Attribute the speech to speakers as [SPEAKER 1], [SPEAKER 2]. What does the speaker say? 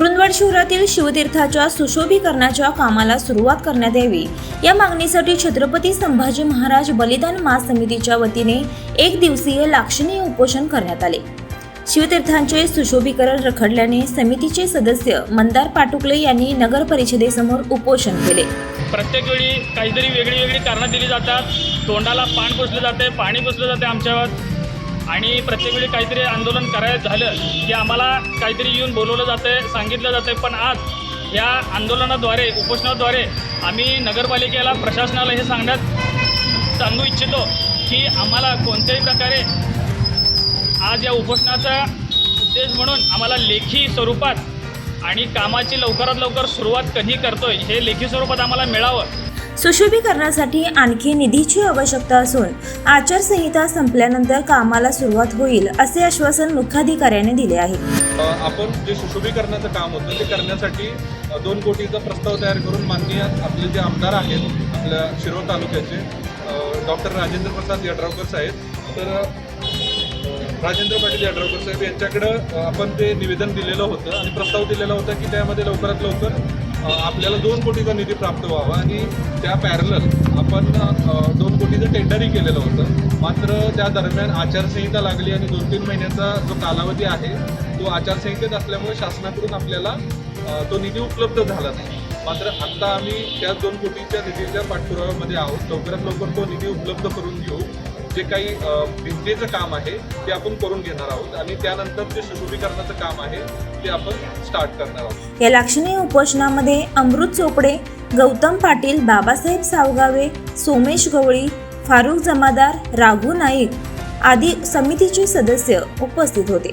[SPEAKER 1] कराड शहरातील शिवतीर्थाच्या सुशोभीकरणाच्या कामाला सुरुवात करण्यात यावी. या मागणीसाठी छत्रपती संभाजी महाराज बलिदान मास समितीच्या वतीने एक दिवसीय लाक्षणीय उपोषण करण्यात आले. शिवतीर्थांचे सुशोभीकरण रखडल्याने समितीचे सदस्य मंदार पाटुकले यांनी नगर परिषदेसमोर उपोषण केले.
[SPEAKER 2] प्रत्येक वेळी काहीतरी वेगळी वेगळी कारणं दिली जातात. तोंडाला पान पुसलं जाते पाणी पुसलं जाते आमच्यावर. आणि प्रत्येक वेळी काहीतरी आंदोलन करायचं झालं की आम्हाला काहीतरी येऊन बोलवलं जातं आहे सांगितलं जातं आहे पण आज या आंदोलनाद्वारे उपोषणाद्वारे आम्ही नगरपालिकेला प्रशासनाला हे सांगण्यात सांगू इच्छितो की आम्हाला कोणत्याही प्रकारे आज या उपोषणाचा उद्देश म्हणून आम्हाला लेखी स्वरूपात आणि कामाची लवकरात लवकर सुरुवात कधी करतोय हे लेखी स्वरूपात आम्हाला मिळावं.
[SPEAKER 1] सुशोभीकरणासाठी आणखी निधीची आवश्यकता असून आचारसंहिता संपल्यानंतर कामाला सुरुवात होईल असे आश्वासन मुख्याधिकाऱ्याने दिले आहे.
[SPEAKER 3] आपण जे सुशोभीकरणाचं काम होतं ते करण्यासाठी दोन कोटीचा प्रस्ताव तयार करून माननीय आपले जे आमदार आहेत आपल्या शिरोळ तालुक्याचे डॉक्टर राजेंद्र प्रसाद यड्रावकर साहेब तर राजेंद्र पाटील यड्रावकर साहेब यांच्याकडं आपण ते निवेदन दिलेलं होतं आणि प्रस्ताव दिलेला होता की त्यामध्ये लवकरात लवकर आपल्याला दोन कोटीचा निधी प्राप्त व्हावा आणि त्या पॅरलर आपण दोन कोटीचं टेंडरही केलेलं होतं. मात्र त्या दरम्यान आचारसंहिता लागली आणि दोन तीन महिन्याचा जो कालावधी आहे तो आचारसंहितेत असल्यामुळे शासनाकडून आपल्याला तो निधी उपलब्ध झाला नाही. मात्र आत्ता आम्ही त्या दोन कोटीच्या निधीच्या पाठपुराव्यामध्ये आहोत. लवकरात लवकर तो निधी उपलब्ध करून घेऊ. जे काही भिंतीचं काम आहे ते आपण करून घेणार आहोत आणि त्यानंतर जे सुशोभीकरणाचं काम आहे ते आपण स्टार्ट करणार आहोत.
[SPEAKER 1] या लाक्षणीय उपोषणामध्ये अमृत चोपडे गौतम पाटील बाबासाहेब सावगावे सोमेश गवळी फारुख जमादार राघू नाईक आदी समितीचे सदस्य उपस्थित होते.